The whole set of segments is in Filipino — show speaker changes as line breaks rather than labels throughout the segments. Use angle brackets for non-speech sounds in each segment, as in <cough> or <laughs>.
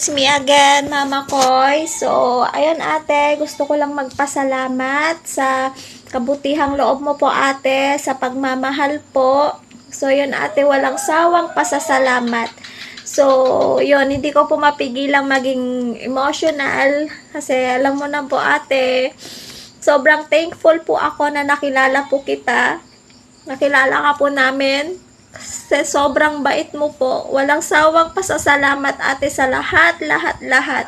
it's me again, Mama Koy. So, ayun ate, gusto ko lang magpasalamat sa kabutihang loob mo po ate, sa pagmamahal po. So, yun ate, walang sawang pasasalamat. So, yun, hindi ko po mapigilang maging emotional kasi alam mo na po ate, sobrang thankful po ako na nakilala po kita. Nakilala ka po namin. Kasi sobrang bait mo po. Walang sawang pasasalamat ate sa lahat, lahat, lahat.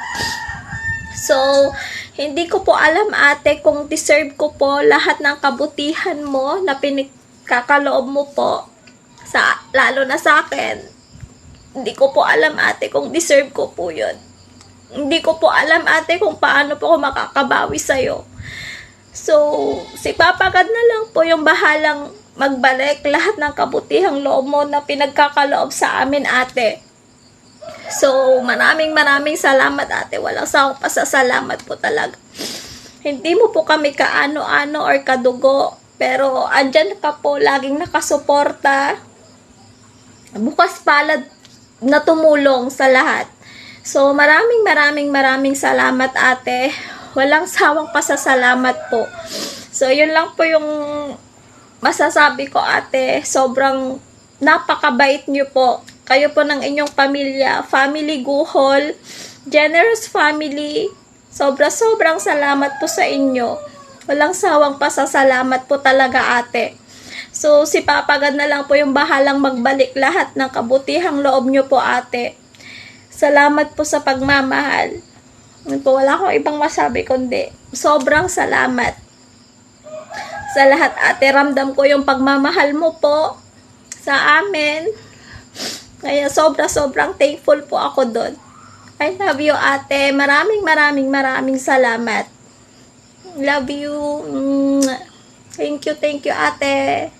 So, hindi ko po alam ate kung deserve ko po lahat ng kabutihan mo na pinagkakaloob mo po sa lalo na sa akin. Hindi ko po alam ate kung deserve ko po yun. Hindi ko po alam ate kung paano po ako makakabawi sa'yo. So, si Papa God na lang po yung bahalang magbalik lahat ng kabutihang loob mo na pinagkakaloob sa amin ate. So, maraming maraming salamat ate. Walang sawang pasasalamat po talaga. Hindi mo po kami kaano-ano or kadugo. Pero andyan ka po, laging nakasuporta. Bukas palad na tumulong sa lahat. So, maraming maraming maraming salamat ate. Walang sawang pasasalamat po. So, yun lang po yung masasabi ko ate. Sobrang napakabait niyo po. Kayo po ng inyong pamilya, family guhol, generous family. Sobra-sobrang salamat po sa inyo. Walang sawang pasasalamat po talaga ate. So, si Papa God na lang po yung bahalang magbalik lahat ng kabutihang loob nyo po, ate. Salamat po sa pagmamahal. Yun po, wala akong ibang masabi kundi sobrang salamat. Sa lahat, ate, ramdam ko yung pagmamahal mo po sa amin. Kaya sobra-sobrang thankful po ako doon. I love you, ate. Maraming, maraming, maraming salamat. Love you. Mwah. Thank you, thank you, ate.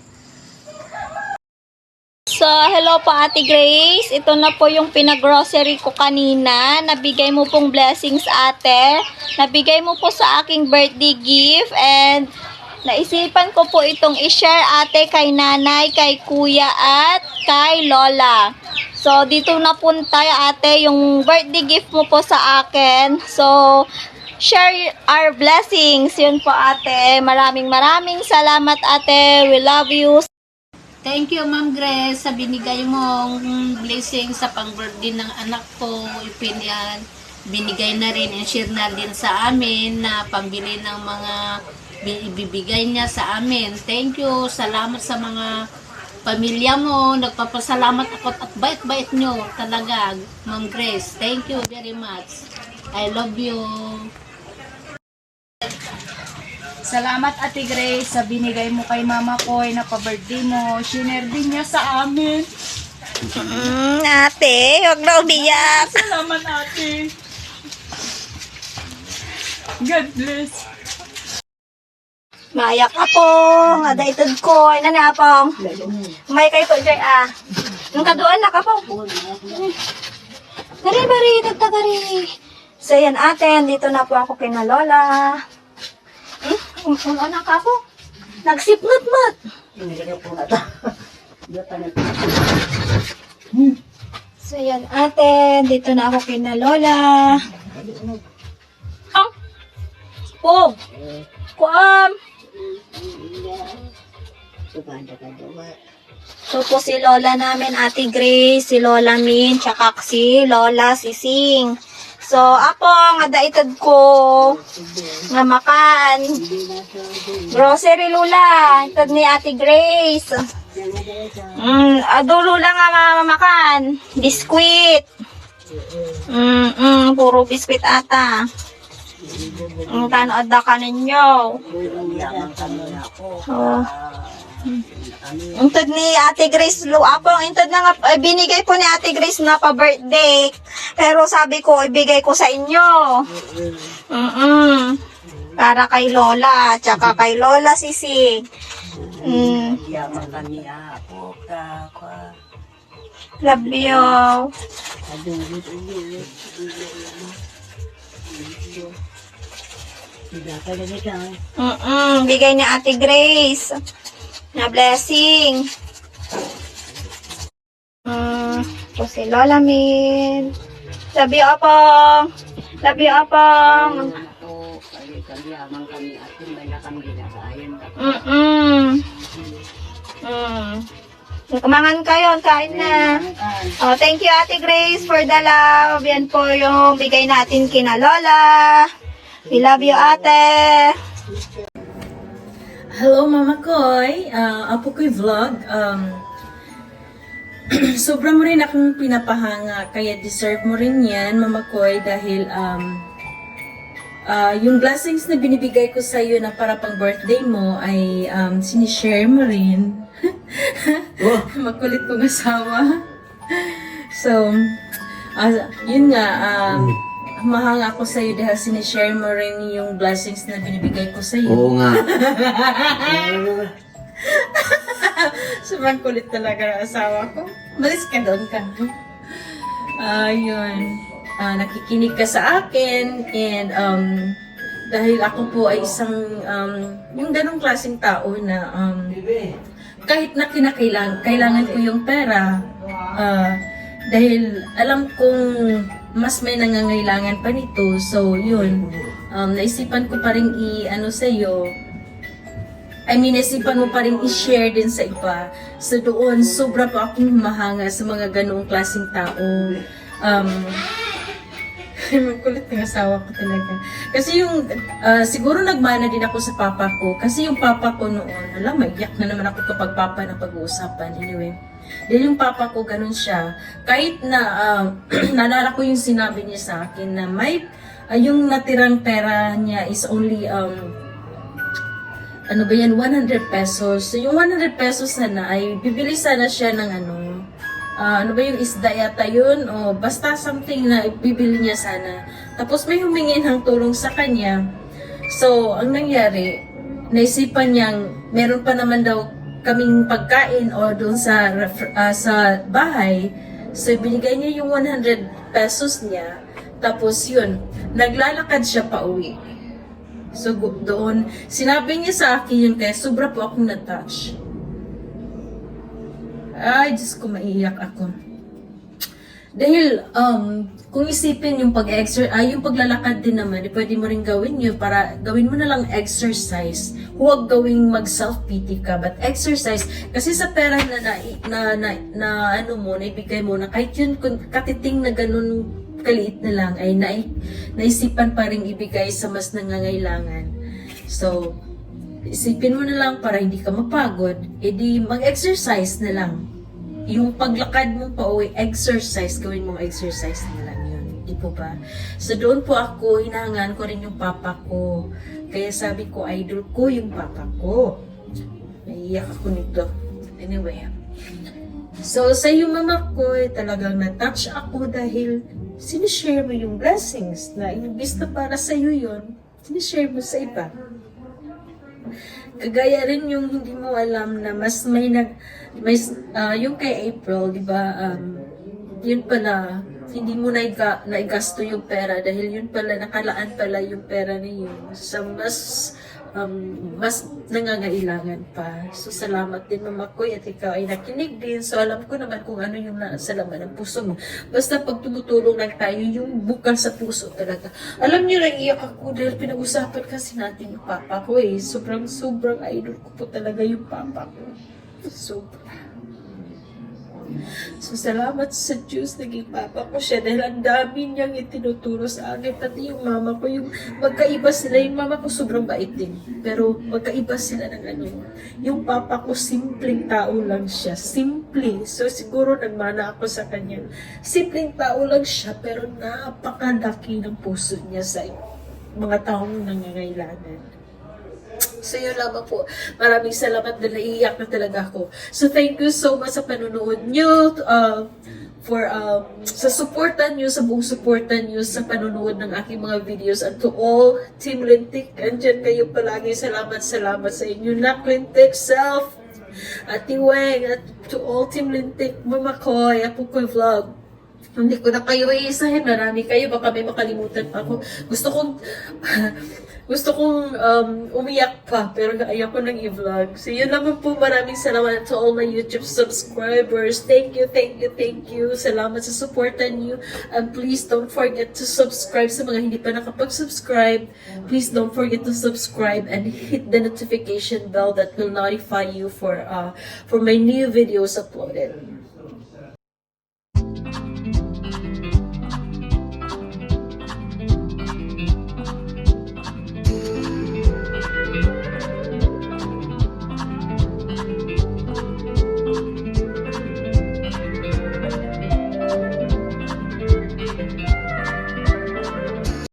So, hello po Ate Grace. Ito na po yung pinag-grocery ko kanina. Nabigay mo pong blessings ate. Nabigay mo po sa aking birthday gift and naisipan ko po itong i-share ate kay nanay, kay kuya at kay lola. So, dito na punta ate yung birthday gift mo po sa akin. So, share our blessings. Yun po ate. Maraming maraming salamat ate. We love you.
Thank you, Ma'am Grace, sa binigay mong blessing sa pang-birthday ng anak ko. Ipinyan, binigay na rin and share na din sa amin na pambili ng mga bi- ibibigay niya sa amin. Thank you. Salamat sa mga pamilya mo. Nagpapasalamat ako at bait-bait nyo talaga, Ma'am Grace. Thank you very much. I love you.
Salamat Ate Grace sa binigay mo kay Mama Koy na pa-birthday mo. Shiner din niya sa amin.
Mm, ate, huwag na umiyak.
Salamat ate. God bless.
Mayak ako, nga daitod ko, ay nanapong. May kay po, Joy, ah. Nung kaduan na ka po. Dari, bari, tagtagari. So, yan ate, dito na po ako kina Lola. Hmm? Kung ano ka po? Nagsipnot-mat. So, yan ate, dito na ako kina Lola. Ang? Po. Kuam. So po si Lola namin, Ate Grace, si Lola Min, tsaka si Lola Sising. So, ako, nga daitad ko, nga makan. Grocery Lula, itad ni Ate Grace. Mm, ado Lula nga mamamakan. Biskuit. Mm, mm, puro biskuit ata. Ang tanood na ka ninyo. Oh. Intod ni Ate Grace Lu ako, intod na nga, eh, binigay po ni Ate Grace na pa-birthday. Pero sabi ko, ibigay ko sa inyo. Mm Para kay Lola, tsaka kay Lola Sisi. Mm. Love you. Mm bigay ni Ate Grace. Na blessing. Mm, po si Lola Min. You, Apong. You, Apong. Mm-mm. Mm. Kumangan kayo, kain na. Oh, thank you, Ate Grace, for the love. Yan po yung bigay natin kina Lola. We love you, Ate.
Hello Mama Koy, Ah, Apo Koy Vlog. Um, <clears throat> sobra mo rin akong pinapahanga, kaya deserve mo rin yan Mama Koy dahil um, ah, yung blessings na binibigay ko sa iyo na para pang birthday mo ay um, sinishare mo rin. <laughs> Makulit kong asawa. <laughs> So, ah, yun nga, um, mahanga ako sa iyo dahil sinishare mo rin yung blessings na binibigay ko sa iyo.
Oo nga. <laughs>
Sobrang kulit talaga ng asawa ko. Malis ka doon ka. Ayun. Ah, nakikinig ka sa akin and um, dahil ako po ay isang um, yung ganong klaseng tao na um, kahit na kinakailangan kailangan ko yung pera ah, dahil alam kong mas may nangangailangan pa nito so yun um, naisipan ko pa rin i ano sa iyo I mean, isipan mo pa rin i-share din sa iba. So doon, sobra pa akong humahanga sa mga ganoong klaseng tao. Um, Magkulit ng asawa ko talaga. Kasi yung, ah, siguro nagmana din ako sa papa ko. Kasi yung papa ko noon, alam, maiyak na naman ako kapag papa na pag-uusapan. Anyway, dahil yung papa ko, ganun siya. Kahit na, ah, <clears throat> naalala ko yung sinabi niya sa akin na may, ah, yung natirang pera niya is only, um, ano ba yan, 100 pesos. So, yung 100 pesos sana ay bibili sana siya ng ano, ah, ano ba yung isda yata yun? O basta something na bibili niya sana. Tapos may humingi ng tulong sa kanya. So, ang nangyari, naisipan niyang meron pa naman daw kaming pagkain o doon sa ah, sa bahay. So, binigay niya yung 100 pesos niya. Tapos yun, naglalakad siya pa uwi. So doon, sinabi niya sa akin yun kaya sobra po akong na-touch. Ay, Diyos ko, maiiyak ako. Dahil, um, kung isipin yung pag-exercise, ay yung paglalakad din naman, eh, pwede mo rin gawin yun para gawin mo na lang exercise. Huwag gawing mag-self-pity ka, but exercise. Kasi sa pera na, na, na, na, na ano mo, naibigay mo na kahit yun, katiting na ganun kaliit na lang, ay nai, naisipan pa rin ibigay sa mas nangangailangan. So, isipin mo na lang para hindi ka mapagod, edi mag-exercise na lang. Yung paglakad mo pa uwi, exercise, gawin mong exercise na lang yun. Di po ba? So doon po ako, hinahangaan ko rin yung papa ko. Kaya sabi ko, idol ko yung papa ko. Naiiyak ako nito. Anyway. So sa iyo mama ko, eh, talagang na-touch ako dahil sinishare mo yung blessings na imbis na para sa iyo yun, sinishare mo sa iba. Kagaya rin yung hindi mo alam na mas may nag may ah, yung kay April, 'di ba? Um, yun pala hindi mo naiga, naigasto yung pera dahil yun pala nakalaan pala yung pera niyo sa mas um, mas nangangailangan pa. So, salamat din Mama Koy at ikaw ay nakinig din. So, alam ko naman kung ano yung nasa laman ng puso mo. Basta pag tumutulong lang tayo, yung bukal sa puso talaga. Alam niyo, naiiyak ako dahil pinag-usapan kasi natin yung papa ko eh. Sobrang, sobrang idol ko po talaga yung papa ko. Sobra. So, salamat sa Diyos, naging papa ko siya dahil ang dami niyang itinuturo sa akin. Pati yung mama ko, yung magkaiba sila. Yung mama ko sobrang bait din. Pero magkaiba sila ng ano. Yung papa ko, simpleng tao lang siya. Simple. So, siguro nagmana ako sa kanya. Simpleng tao lang siya, pero napakalaki ng puso niya sa mga taong nangangailangan. So yun lamang po. Maraming salamat na naiiyak na talaga ako. So thank you so much sa panonood nyo. Uh, for um, sa suportan nyo, sa buong suportan nyo sa panonood ng aking mga videos and to all Team Lintik, andyan kayo palagi. Salamat, salamat sa inyo na Lintik self. At Weng, at to all Team Lintik, Mama Koy, Apo Koy Vlog. Hindi ko na kayo iisahin. Marami kayo. Baka may makalimutan pa ako. Gusto kong <laughs> gusto kong um, umiyak pa, pero ayaw ko nang i-vlog. So, yun naman po. Maraming salamat to all my YouTube subscribers. Thank you, thank you, thank you. Salamat sa supportan niyo. And please don't forget to subscribe sa mga hindi pa nakapag-subscribe. Please don't forget to subscribe and hit the notification bell that will notify you for uh, for my new videos uploaded.